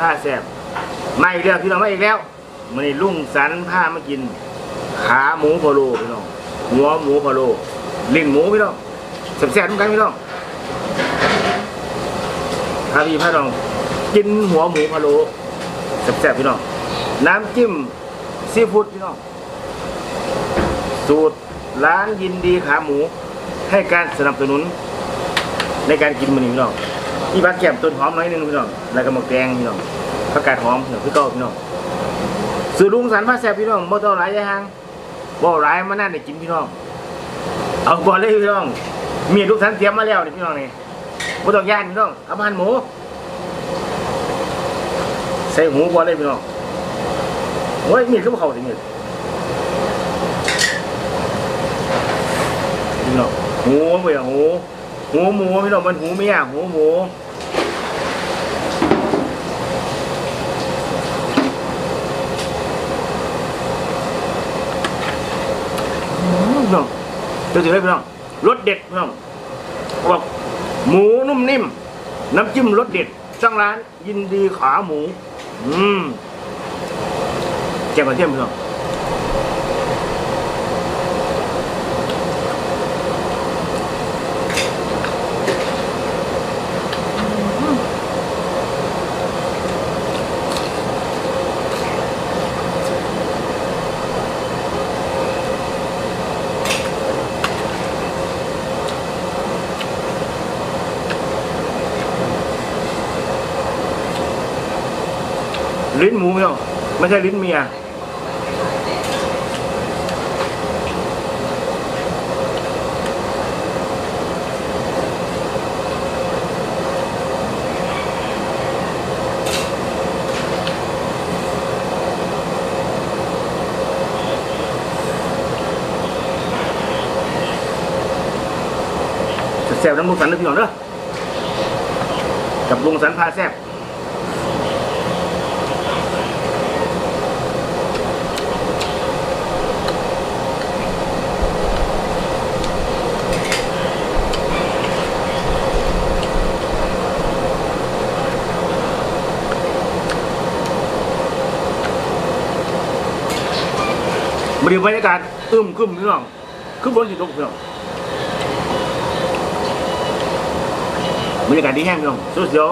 ผ้าแสบมาอีกแล้วพี่น้องมาอีกแล้วมันนี่ลุ่งสันผ้ามากิน ขาหมูพะโลพี่น้องหัวหมูพะโลลิ้นหมูพี่น้องแสบๆทุกกันพี่น้องถ้าพี่พี่น้องกินหัวหมูพะโลแสบๆพี่น้องน้ำจิ้มซีฟู้ดพี่น้องสูตรร้านยินดีขาหมูให้การสนับสนุนในการกินมันนี่พี่น้อง มีผักแก้มต้นหอมน้อยหนึงพี่น้องแล้วก็หมกแดงพี่น้องผักกาดหอมพี่น้องพี่เก้าพี่น้องสื่อลุงสันผ้าแสบพี่น้องบ่ต้องหลายอยางห่างบ่หลายมานั่นได้กินพี่น้องเอาก่อนเลยพี่น้องมีลูกสันเตรียมมาแล้วนี่พี่น้องนี่บ่ต้องย่านพี่น้องเอามาหั่นหมูใส่หมูก่อนเลยพี่น้องโอ้ยมีดก็บ่เข้าสิมีดพี่น้องหมูเว้ยหมู หูหมูพี่น้องมันหูเมียหูหมูพี่น้องเดี๋ยวจะให้พี่น้องรสเด็ดพี่น้องบอกหมูนุ่มนิ่ม น้ำจิ้มรสเด็ดช่างร้านยินดีขาหมู อืมแกงกระเทียมพี่น้อง ลิ้นหมูพี่น้องไม่ใช่ลิ้นเมียแซ่บน้ำลุงสันนะพี่น้องเด้อกับลุงสันพาแซ่บ บริบรรยากาศอึมครึมพี่น้องคือบนสิตกพี่น้องบรรยากาศดีแห้งพี่น้องสุดเดียว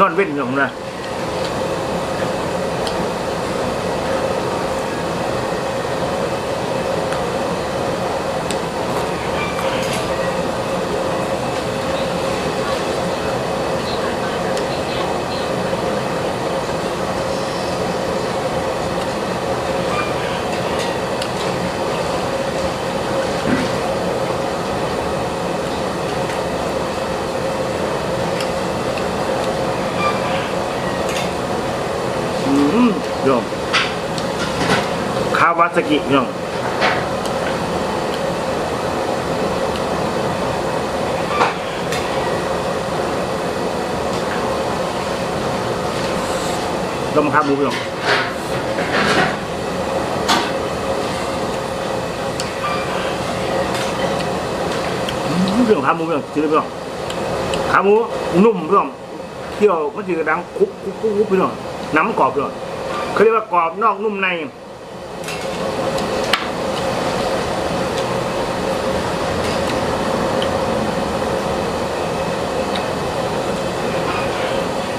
นอนเว้นพี่น้องนะอืมพี่น้องคาวาซากิพี่น้องต้มขาหมูพี่น้องอืมพี่องขาหมูพี่องชื่อพี่องขาหมูนุ่มพี่องเที่ยวมันจะดังคุกคุกคุกคุกพี่องน้ำกรอบพี่องเขาเรียกว่ากรอบนอกนุ่มใน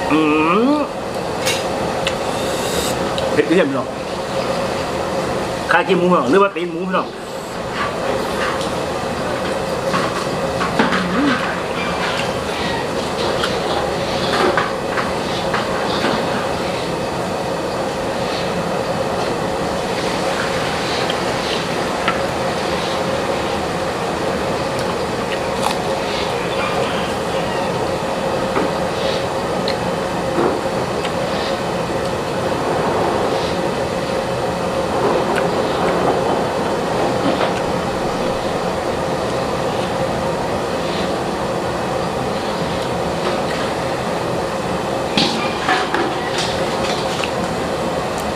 เผ็ดเค็มหรอกคากินหมูหรอหรือว่าตีนหมูหรอ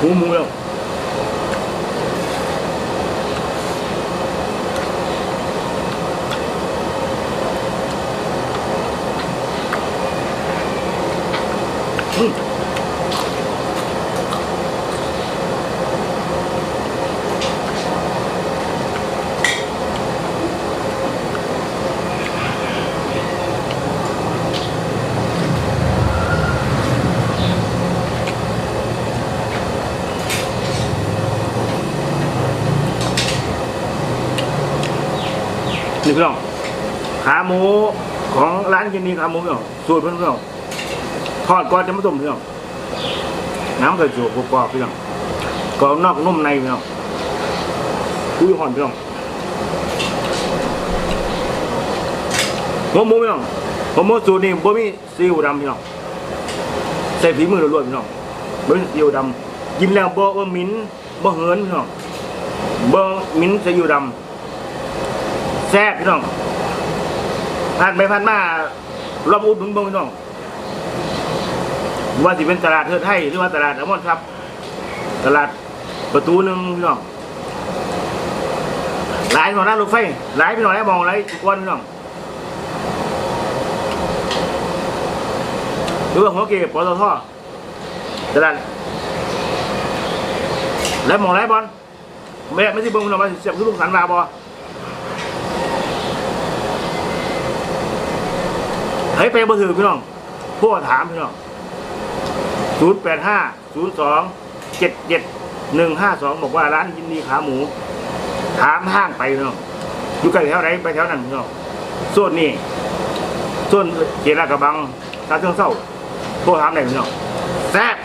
หูหมูแขาหมูของร้านกินนี้ขาหมูเพี่น้องสูตรเพื่อนเพี่องทอดก่อนจะมาต้มเพี่องน้ำกระจูบกรอบๆพี่องกรอบนอกนุ่มในเพี่องคุยหอนพี่องหัวหมูเพี่องหัวหมูสูตรนี้บ่มีซีอิ๊วดำเพี่องใส่ฝีมือล้วนๆพี่น้องบ่มีซีอิ๊วดำกินแล้วบ่บ่หมิ้นบ่เหินเพี่น้องบ่มิ้นซีอิ๊วดำแซ่บพี่น้อง ผ่านไปผ่านมาลองอุดหนุนเบิ่งพี่น้องว่าสิเป็นตลาดเทิดไทยหรือว่าตลาดอมรครับ ตลาดประตูหนึ่งพี่น้องหลายพี่น้องร้านรถไฟหลายพี่น้องหลายมองหลายกวนพี่น้องหรือว่าหัวเก็บปตทตลาดแล้วมองหลายบอลแม่ไม่ใช่เบิ่งพี่น้องมาเสียบคือลูกสันมาบอ เฮ้ยไปบ่ถือพี่น้องพวกถามพี่น้องศูนย์แปดห้าศูนย์สองเจ็ดเจ็ดหนึ่งห้าสองบอกว่าร้านยินดีขาหมู ถามห้างไปเนาะอยู่ใกล้แถวไหนไปแถวนั้นเนาะส่วนนี้ส่วนเจรากระบังตาเชิงเศร้าโทรถามไหนเนาะแซ่บ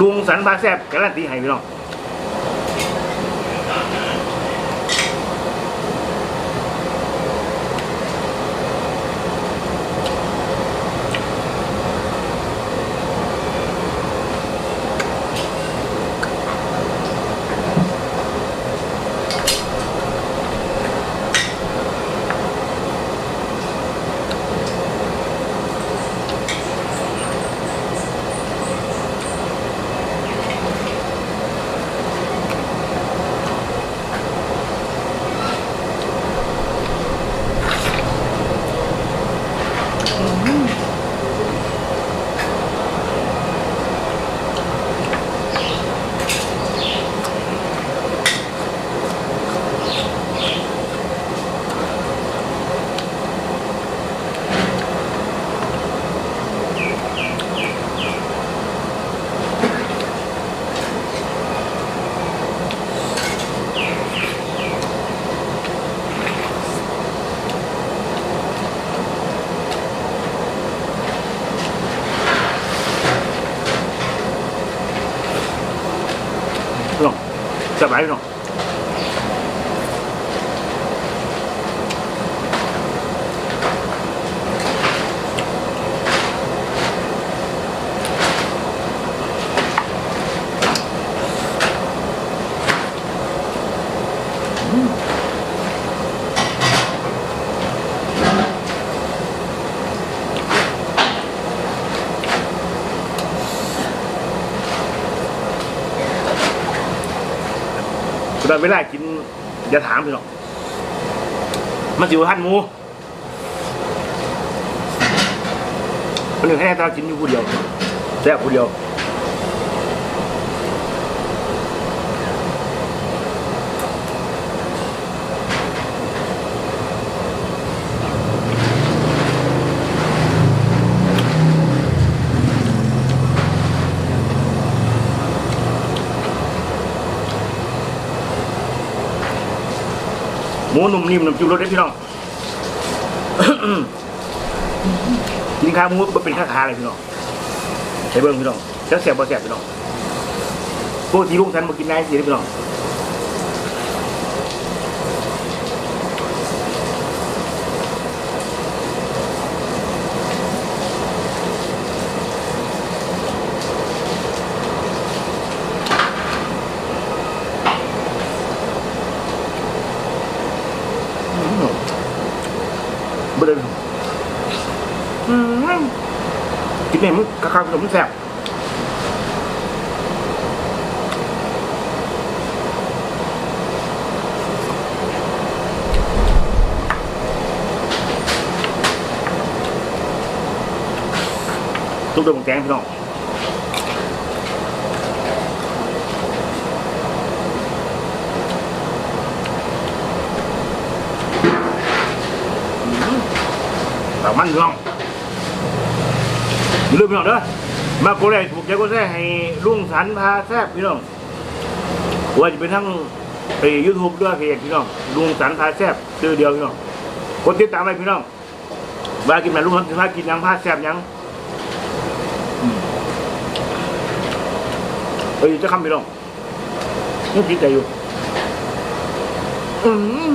ลุงสันบาแซ่บการันตีให้พี่น้อง ตอนเวลากินอย่าถามพี่น้องมันสิวท่านหมูมันหนึ่งให้ตากินอยู่ผู้เดียวแซ่บผู้เดียว หมูนุ่มนิ่มน้ำจิ้มรสได้พี่น้องกินข้าวหมูเป็นข้าคาเลยพี่น้องใช้เบิ้งพี่น้องจะแสบบ่แสบพี่น้องพวกที่ลูกฉันมากินได้สิพี่น้อง กินเนี่ยมันกะคาขนม ลืมพี่น้องเด้อมาโกแรกถูกใจก็แท้ให้ลุงสันพาแซ่บพี่น้องว่าจะเป็นทั้งไอ้ยูทูบด้วยเพจพี่น้องลุงสันพาแซ่บซื้อเดียวพี่น้องกดติดตามไปพี่น้องมากินแม่ลุงสันพากินยังพาแซ่บยังเฮ้ยจะคำพี่น้องนี่คิดใจอยู่อืม